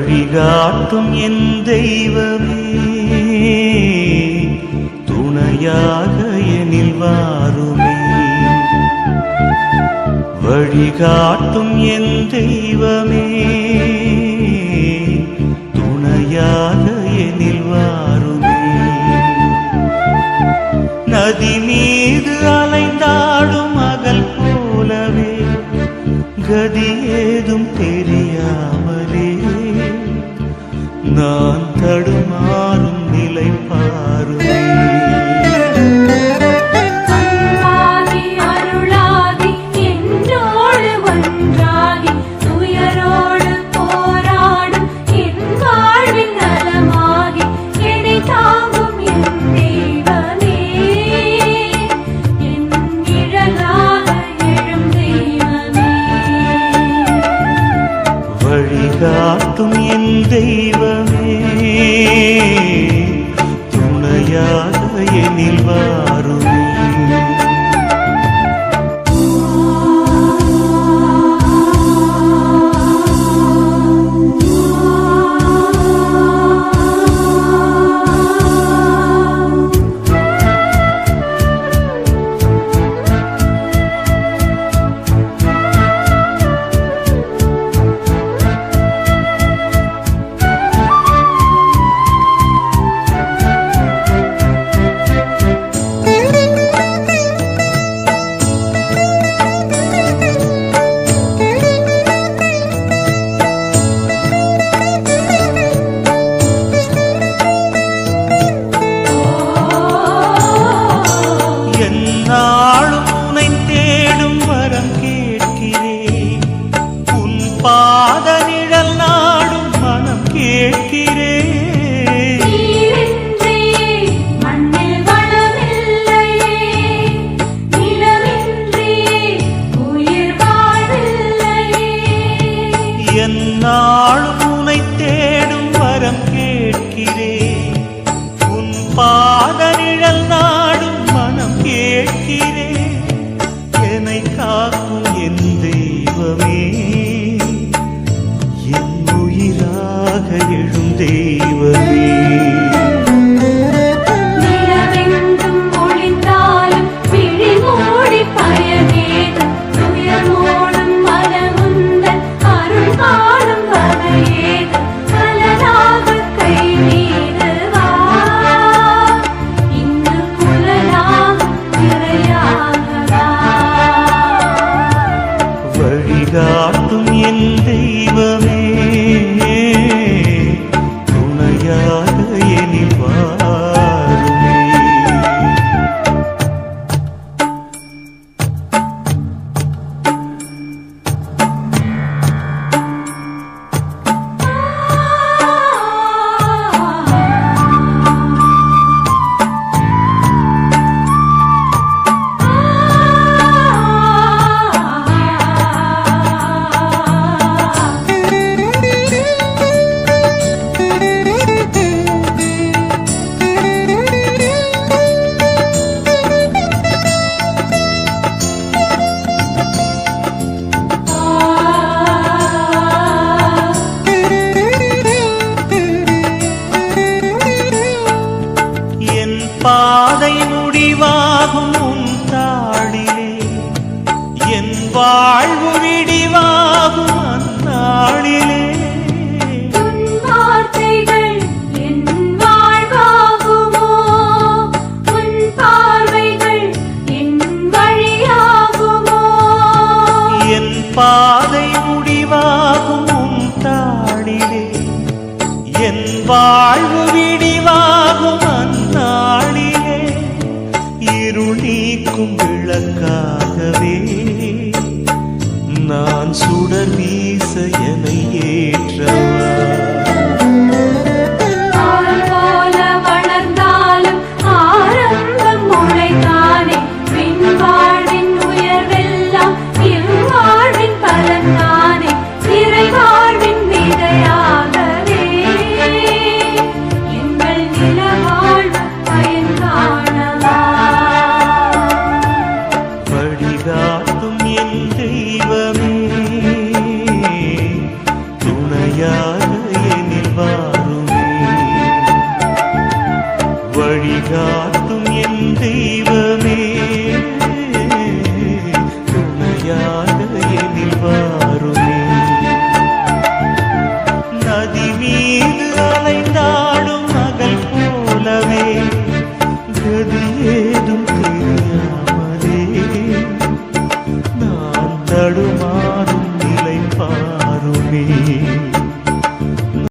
வழிகாட்டும் என் தெய்வமே. துணையாக எனில் வாருமே. வழிகாட்டும் என் தெய்வமே. துணையாக எனில் வாருமே. நதி மீது அலைந்தாடும் மகள் போலவே கதி ஏதும் தெரியாது நான் தடுமாறும் நிலை பாருமே. தாங்கும் என் தெய்வமே. வாழ்வில்லையே என்னாலும் உன்னை தேடும் வரம் கேட்கிறேன் உன் பாத நிழல் நாடும் மனம் கேட்கிறேன் என்னை காக்கும் வழிகாட்டும் என் தெய்வமே. முடிவாகும் உன் தாளிலே. என் வாழ்வு விடிவாகும் அந்நாளிலே. உன் வார்த்தைகள் என் வாழ்வாகுமோ? உன் பார்வைகள் என் வழியாகுமோ? என் பாதை முடிவாகும் உன் தாளிலே. என் வாழ்வு சுடர் வீச எனையே